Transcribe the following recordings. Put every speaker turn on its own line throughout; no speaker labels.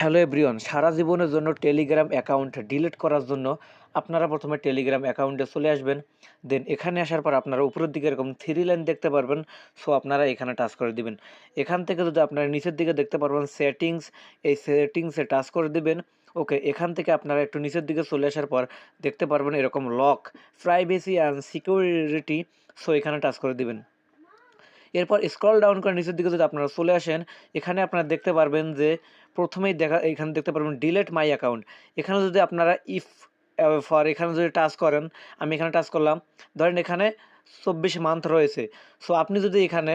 Hello everyone সারা জীবনের জন্য Telegram account delete করার জন্য আপনারা প্রথমে টেলিগ্রাম অ্যাকাউন্টে চলে আসবেন। দেন এখানে আসার পর আপনারা উপরের দিকে এরকম থ্রি লাইন দেখতে পারবেন। সো আপনারা এখানে টাচ করে দিবেন। এখান থেকে যদি আপনারা নিচের দিকে দেখতে পারবেন সেটিংস এই সেটিংসে টাচ করে দিবেন। ওকে এখান থেকে আপনারা একটু নিচের দিকে চলে আসার পর দেখতে পারবেন এরকম lock privacy and security so এখানে টাচ করে দিবেন। এরপর স্ক্রল ডাউন করে নিচের দিকে যদি আপনারা চলে আসেন, এখানে আপনারা দেখতে পারবেন যে প্রথমেই দেখা, এখানে দেখতে পারবেন ডিলেট মাই অ্যাকাউন্ট এখানে যদি আপনারা ইফ ফর এখানে যদি টাচ করেন, আমি এখানে টাচ করলাম। ধরেন এখানে চব্বিশ মান্থ রয়েছে। সো আপনি যদি এখানে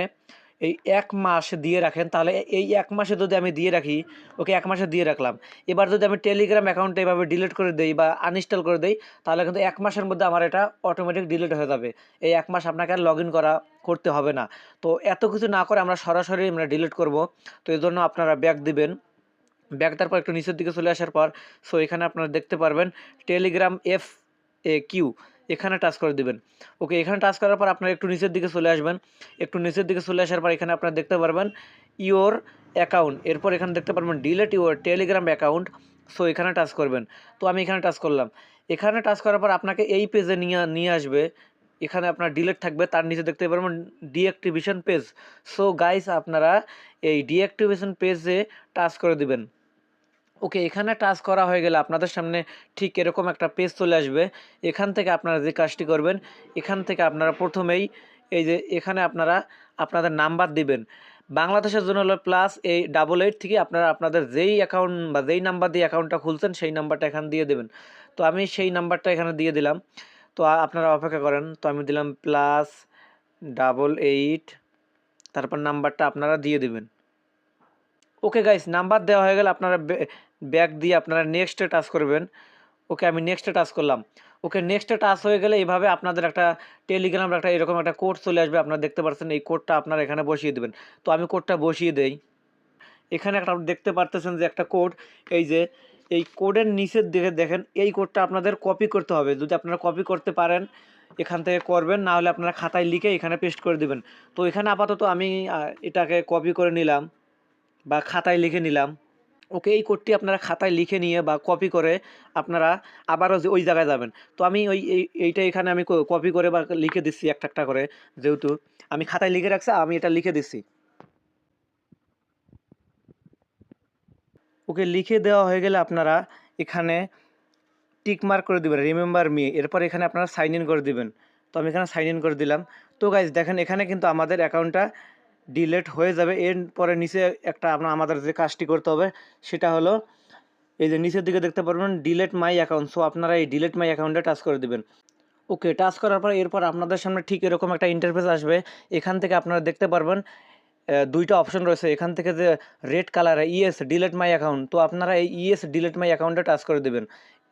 এই এক মাস দিয়ে রাখেন, তাহলে এই এক মাসে যদি আমি দিয়ে রাখি, ওকে এক মাসে দিয়ে রাখলাম। এবার যদি আমি টেলিগ্রাম অ্যাকাউন্টে এভাবে ডিলিট করে দেই বা আনইনস্টল করে দেই, তাহলে কিন্তু এক মাসের মধ্যে আমার এটা অটোমেটিক ডিলিট হয়ে যাবে। এই এক মাস আপনাকে আর লগ করা করতে হবে না। তো এত কিছু না করে আমরা সরাসরি আমরা ডিলিট করব। তো এই জন্য আপনারা ব্যাক দিবেন। ব্যাক তারপর একটু নিচের দিকে চলে আসার পর সো এখানে আপনারা দেখতে পারবেন টেলিগ্রাম এফ এ কিউ এখানে টাচ করে দিবেন। ওকে এখানে টাচ করার পর আপনারা একটু নিচের দিকে চলে আসবেন। একটু নিচের দিকে চলে আসার পর এখানে আপনারা দেখতে পারবেন ইওর অ্যাকাউন্ট এরপর এখানে দেখতে পারবেন delete your Telegram account so এখানে টাচ করবেন। তো, আমি এখানে টাচ করলাম। এখানে টাচ করার পর আপনাকে এই পেজে নিয়ে নিয়ে আসবে। এখানে আপনার ডিলেট থাকবে। তার নিচে দেখতে পারবেন ডিঅ্যাক্টিভেশন পেজ সো গাইস আপনারা এই ডিঅ্যাক্টিভেশন পেজে টাচ করে দিবেন। ওকে, এখানে টাচ করা হয়ে গেলে আপনাদের সামনে ঠিক এরকম একটা পেজ চলে আসবে। এখান থেকে আপনারা যে কাজটি করবেন, এখান থেকে আপনারা প্রথমেই এই যে এখানে আপনারা আপনাদের নাম্বার দিবেন। বাংলাদেশের জন্য হলো প্লাস এই ডাবল এইট থেকে আপনারা আপনাদের যেই অ্যাকাউন্ট বা যেই নাম্বার দিয়ে অ্যাকাউন্টটা খুলছেন, সেই নাম্বারটা এখানে দিয়ে দেবেন। তো আমি সেই নাম্বারটা এখানে দিয়ে দিলাম। তো আপনারা অপেক্ষা করেন। তো আমি দিলাম প্লাস ডাবল এইট তারপর নাম্বারটা আপনারা দিয়ে দিবেন। ওকে গাইস নাম্বার দেওয়া হয়ে গেলে আপনারা ব্যাক দিয়ে আপনারা নেক্সটে টাচ করবেন। ওকে আমি নেক্সটে টাচ করলাম। ওকে নেক্সটে টাচ হয়ে গেলে এইভাবে আপনাদের একটা টেলিগ্রাম একটা এরকম একটা কোড চলে আসবে, আপনারা দেখতে পাচ্ছেন এই কোডটা আপনারা এখানে বসিয়ে দেবেন। তো আমি কোডটা বসিয়ে দেই। এখানে একটা দেখতে পারতেছেন যে একটা কোড এই যে, এই কোডের নিচের দিকে দেখেন, এই কোডটা আপনাদের কপি করতে হবে। যদি আপনারা কপি করতে পারেন, এখান থেকে করবেন, না হলে আপনারা খাতায় লিখে এখানে পেস্ট করে দিবেন। তো এখানে আপাতত আমি এটাকে কপি করে নিলাম। বা খাতায় লিখে নিলাম। ওকে, এই কোডটি আপনারা খাতায় লিখে নিয়ে বা কপি করে আপনারা আবারও ওই জায়গায় যাবেন। তো আমি ওই, এই- এইটা এখানে আমি কপি করে বা লিখে দিচ্ছি একটা একটা করে যেহেতু আমি খাতায় লিখে রাখছি, আমি এটা লিখে দিচ্ছি। ওকে, লিখে দেওয়া হয়ে গেলে আপনারা এখানে টিক মার্ক করে দিবেন রিমেম্বার মি এরপর এখানে আপনারা সাইন ইন করে দিবেন। তো আমি এখানে সাইন ইন করে দিলাম। তো গাইজ দেখেন এখানে কিন্তু আমাদের অ্যাকাউন্টটা ডিলেট হয়ে যাবে। এর পরে নিচে একটা আপনার আমাদের যে কাজটি করতে হবে, সেটা হলো এই যে নিচের দিকে দেখতে পারবেন ডিলেট মাই অ্যাকাউন্ট সো আপনারা এই ডিলেট মাই অ্যাকাউন্টে টাচ করে দিবেন। ওকে টাচ করার পর এরপর আপনাদের সামনে ঠিক এরকম একটা ইন্টারফেস আসবে। এখান থেকে আপনারা দেখতে পারবেন দুইটা অপশন রয়েছে। এখান থেকে যে red colour yes delete my account তো আপনারা এই ইএস ডিলেট মাই অ্যাকাউন্টে টাচ করে দেবেন।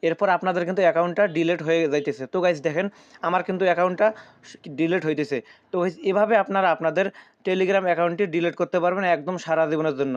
এরপর আপনাদের কিন্তু অ্যাকাউন্টটা ডিলেট হয়ে যাইতেছে। তো গাইজ দেখেন, আমার কিন্তু অ্যাকাউন্টটা ডিলেট হইতেছে। তো এভাবে আপনারা আপনাদের টেলিগ্রাম অ্যাকাউন্টটি ডিলেট করতে পারবেন একদম সারা জীবনের জন্য।